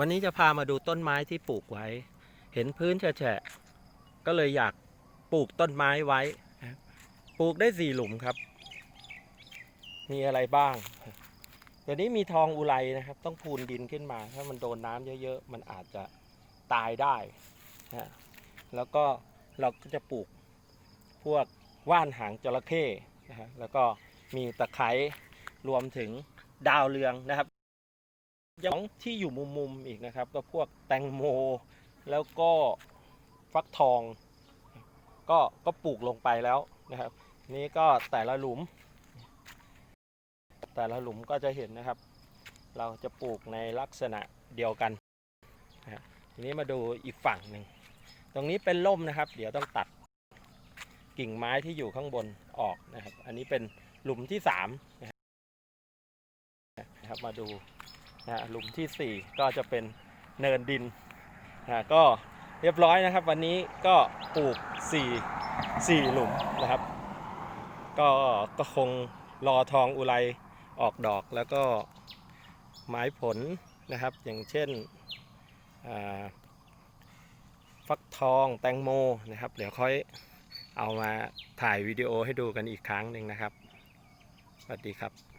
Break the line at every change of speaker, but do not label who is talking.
วันนี้จะพามาดูต้นไม้ที่ปลูกไว้ เห็นพื้นแฉะก็เลยอยากปลูกต้นไม้ไว้ ปลูกได้สี่หลุมครับ มีอะไรบ้าง เดี๋ยวนี้มีทองอุไรนะครับ ต้องพูนดินขึ้นมา ถ้ามันโดนน้ำเยอะๆ มันอาจจะตายได้นะแล้วก็เราก็จะปลูกพวกว่านหางจระเข้นะฮะแล้วก็มีตะไคร้รวมถึงดาวเรืองนะครับ ย่างที่อยู่มุมๆอีกนะครับ ก็พวกแตงโม แล้วก็ฟักทอง ก็ก็ปลูกลงไปแล้วนะครับ นี่ก็แต่ละหลุม แต่ละหลุมก็จะเห็นนะครับ เราจะปลูกในลักษณะเดียวกันนะฮะทีนี้มาดูอีกฝั่งหนึ่งตรงนี้เป็นร่มนะครับ เดี๋ยวต้องตัดกิ่งไม้ที่อยู่ข้างบนออกนะครับ อันนี้เป็นหลุมที่สามนะครับมาดู นะหลุมที่สี่ก็จะเป็นเนินดินนะก็เรียบร้อยนะครับ วันนี้ก็ปลูกสี่สี่หลุมนะครับ ก็ก็คงรอทองอุไรออกดอกแล้วก็ไม้ผลนะครับ อย่างเช่นฟักทองแตงโมนะครับ เดี๋ยวค่อยเอามาถ่ายวิดีโอให้ดูกันอีกครั้งหนึ่งนะครับ สวัสดีครับ